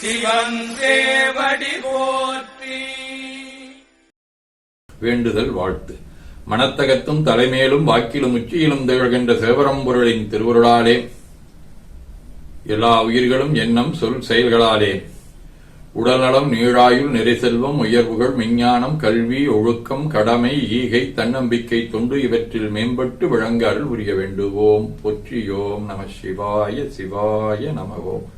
சிவன் போற்றி. வேண்டுதல் வாழ்த்து. மனத்தகத்தும் தலைமேலும் வாக்கிலும் உச்சியிலும் திகழ்கின்ற சிவபரம்பொருளின் திருவருளாலே எல்லா உயிர்களும் எண்ணம் சொல் செயல்களாலே உடல்நலம் நீழாயுள் நிறைசெல்வம் உயர்வுகள் விஞ்ஞானம் கல்வி ஒழுக்கம் கடமை ஈகை தன்னம்பிக்கை தொண்டு இவற்றில் மேம்பட்டு விளங்க அருள் புரிய வேண்டுவோம். பொற்றியோம் நம சிவாய சிவாய நமகோம்.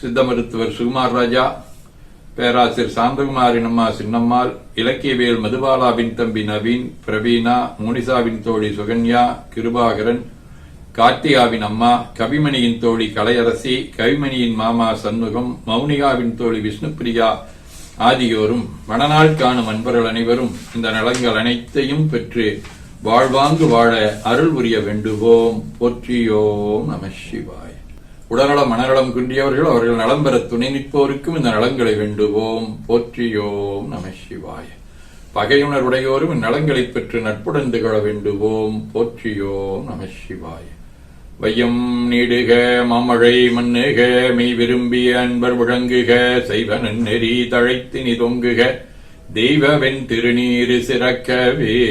சித்த மருத்துவர் சுகுமார் ராஜா பேராசிரியர் சாந்தகுமாரின் அம்மா சின்னம்மாள் இலக்கியவேல் மதுபாலாவின் தம்பி நவீன் பிரவீனா முனிசாவின் தோழி சுகன்யா கிருபாகரன் கார்த்திகாவின் அம்மா கவிமணியின் தோழி கலையரசி கவிமணியின் மாமா சண்முகம் மௌனிகாவின் தோழி விஷ்ணுபிரியா ஆகியோரும் மணநாள் காணும் அன்பர்கள் அனைவரும் இந்த நலங்கள் அனைத்தையும் பெற்று வாழ்வாங்கு வாழ அருள் புரிய வேண்டுவோம். போற்றியோம் நம சிவாய். உடல்நலம் மனநலம் குன்றியவர்கள் அவர்கள் நலம் பெற துணை நிற்போருக்கும் இந்த நலங்களை வேண்டுவோம். போற்றியோம் நம சிவாய. பகையுணர்வுடையோரும் இந்நலங்களை பெற்று நட்புடன் திகழ வேண்டுவோம். போற்றியோம் நம சிவாய. வையம் நீடுக மாமழை மண்ணுக மெய் விரும்பிய அன்பர் முழங்குக செய்வ நெறி தழைத்து தொங்குக தெய்வ வெண் திருநீரு சிறக்கவே.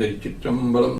திருச்சிற்றம்பலம்